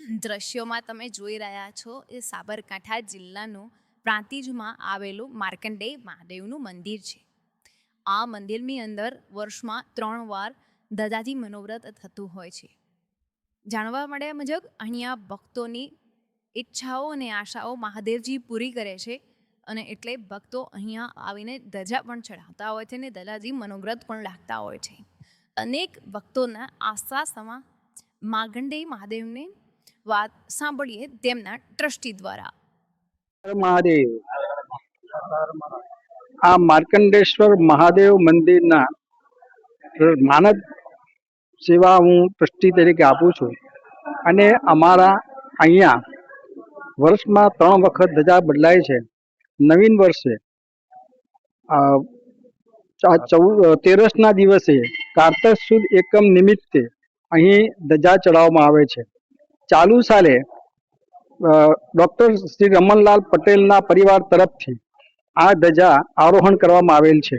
દ્રશ્યોમાં તમે જોઈ રહ્યા છો એ સાબરકાંઠા જિલ્લાનું પ્રાંતિજમાં આવેલું માર્કંડેય મહાદેવનું મંદિર છે. આ મંદિરની અંદર વર્ષમાં ત્રણ વાર દદાજી મનોવ્રત થતું હોય છે. જાણવા મળ્યા મુજબ અહીંયા ભક્તોની ઈચ્છાઓ અને આશાઓ મહાદેવજી પૂરી કરે છે અને એટલે ભક્તો અહીંયા આવીને ધજા પણ ચઢાવતા હોય છે અને દદાજી મનોવ્રત પણ લાગતા હોય છે. અનેક ભક્તોના આશા સમા માગંડે મહાદેવની વાત સાંભળીએ તેમના ટ્રસ્ટી દ્વારા. મહાદેવ. આ માર્કંડેશ્વર મહાદેવ મંદિરના માનદ સેવા હું ટ્રસ્ટી તરીકે આપું છું. અને અમારા અહીંયા વર્ષમાં ત્રણ વખત ધજા બદલાય છે. નવીન વર્ષે. તેરસના દિવસે કારતક સુદ એકમ નિમિત્તે અહીં ધજા ચડાવવામાં આવે છે. ચાલુ સાલે ડોક્ટર શ્રી રમણલાલ પટેલના પરિવાર તરફથી આ ધજા આરોહણ કરવામાં આવેલ છે.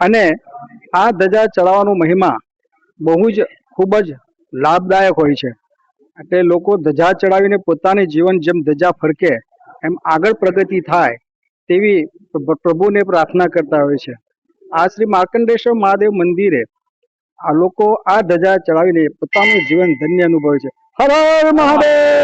અને આ ધજા ચડાવવાનો મહિમા બહુ જ ખૂબ જ લાભદાયક હોય છે. એટલે લોકો ધજા ચડાવીને પોતાની જીવન જેમ ધજા ફરકે, એમ આગળ પ્રગતિ થાય તેવી પ્રભુને પ્રાર્થના કરતા હોય છે. આ શ્રી માર્કંડેશ્વર મહાદેવ મંદિરે આ લોકો આ ધજા ચડાવીને પોતાનું જીવન ધન્ય અનુભવે છે. হর হর মহাদেব।